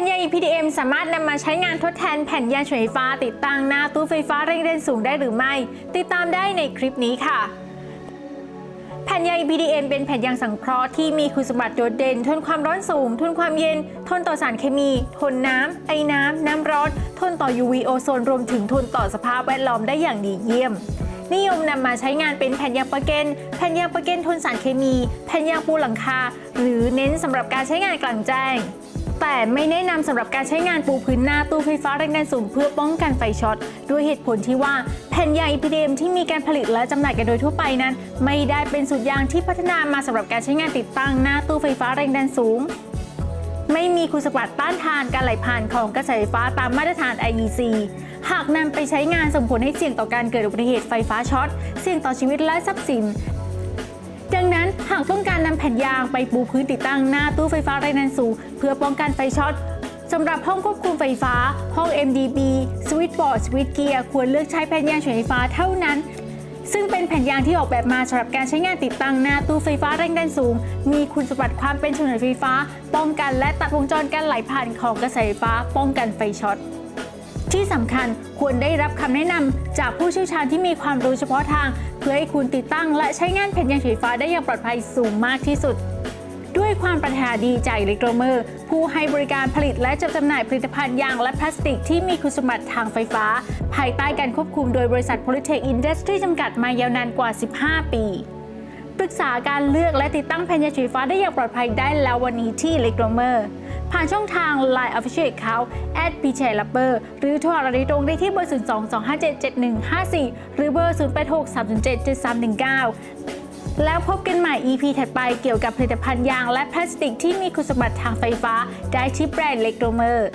ผ่นยาง EPDM สามารถนำมาใช้งานทดแทนแผ่นยางฉวยไฟฟ้า ติดตั้งหน้าตู้ไฟฟ้าแรงดันสูงได้หรือไม่ ติดตามได้ในคลิปนี้ค่ะ แผ่นยาง EPDM เป็นแผ่นยางสังเคราะห์ที่มีคุณสมบัติโดดเด่น ทนความร้อนสูง ทนความเย็น ทนต่อสารเคมี ทนน้ำ ไอ้น้ำ น้ำร้อน ทนต่อ UV โอโซนรวมถึงทนต่อสภาพแวดล้อมได้อย่างดีเยี่ยมนิยมนำมาใช้งานเป็นแผ่นยางปะเกนแผ่นยางปะเกนทนสารเคมี แผ่นยางปูหลังคา หรือเน้นสำหรับการใช้งานกลางแจ้ง แต่ไม่แนะนำสำหรับการใช้งานปูพื้นหน้าตู้ไฟฟ้าแรงดันสูงเพื่อป้องกันไฟช็อต ด้วยเหตุผลที่ว่าแผ่นยาง EPDM ที่มีการผลิตและจำหน่ายกันโดยทั่วไปนั้น ไม่ได้เป็นสูตรยางที่พัฒนามาสำหรับการใช้งานติดตั้งหน้าตู้ไฟฟ้าแรงดันสูง ไม่มีคุณสมบัติต้านทานการไหลผ่านของกระแสไฟฟ้าตามมาตรฐาน IEC หากนำไปใช้งานส่งผลให้เสี่ยงต่อการเกิดอุบัติเหตุไฟฟ้าช็อต เสี่ยงต่อชีวิตและทรัพย์สิน ดังนั้นหากต้องการนำแผ่นยางไปปูพื้นติดตั้งหน้าตู้ไฟฟ้าแรงดันสูงเพื่อป้องกันไฟช็อตสำหรับห้องควบคุมไฟฟ้า ห้อง MDB สวิตช์บอร์ดสวิตช์เกียร์ควรเลือกใช้แผ่นยางฉวยไฟฟ้าเท่านั้น ซึ่งเป็นแผ่นยางที่ออกแบบมาสำหรับการใช้งานติดตั้งหน้าตู้ไฟฟ้าแรงดันสูง มีคุณสมบัติความเป็นฉนวนไฟฟ้า ป้องกันและตัดวงจรการไหลผ่านของกระแสไฟฟ้า ป้องกันไฟช็อต ที่สำคัญควรได้รับคำแนะนำจากผู้เชี่ยวชาญที่มีความรู้เฉพาะทาง เพื่อให้คุณติดตั้งและใช้งานแผ่นยางไฟฟ้าได้อย่างปลอดภัยสูงมากที่สุด ด้วยความปรารถนาดีจเล็กโทรเมอร์ ผู้ให้บริการผลิตและจัดจำหน่ายผลิตภัณฑ์ยางและพลาสติกที่มีคุณสมบัติทางไฟฟ้า ภายใต้การควบคุมโดยบริษัท Polytech Industry จำกัดมายาวนานกว่า 15 ปีปรึกษาการเลือกและติดตั้งแผ่นยางไฟฟ้าได้อย่างปลอดภัยได้แล้ววันนี้ที่ e l e c t r o m e r ผ่านช่องทาง Line Official Account at p j l a p e r หรือโทรเราโดยตรงได้ที่เบอร์ 02-257-7154 หรือเบอร์ 086307-7319แล้วพบกันใหม่ EP ถัดไปเกี่ยวกับผลิตภัณฑ์ยางและพลาสติกที่มีคุณสมบัติทางไฟฟ้า ได้ที่แบรนด์เล็กโรเมอร์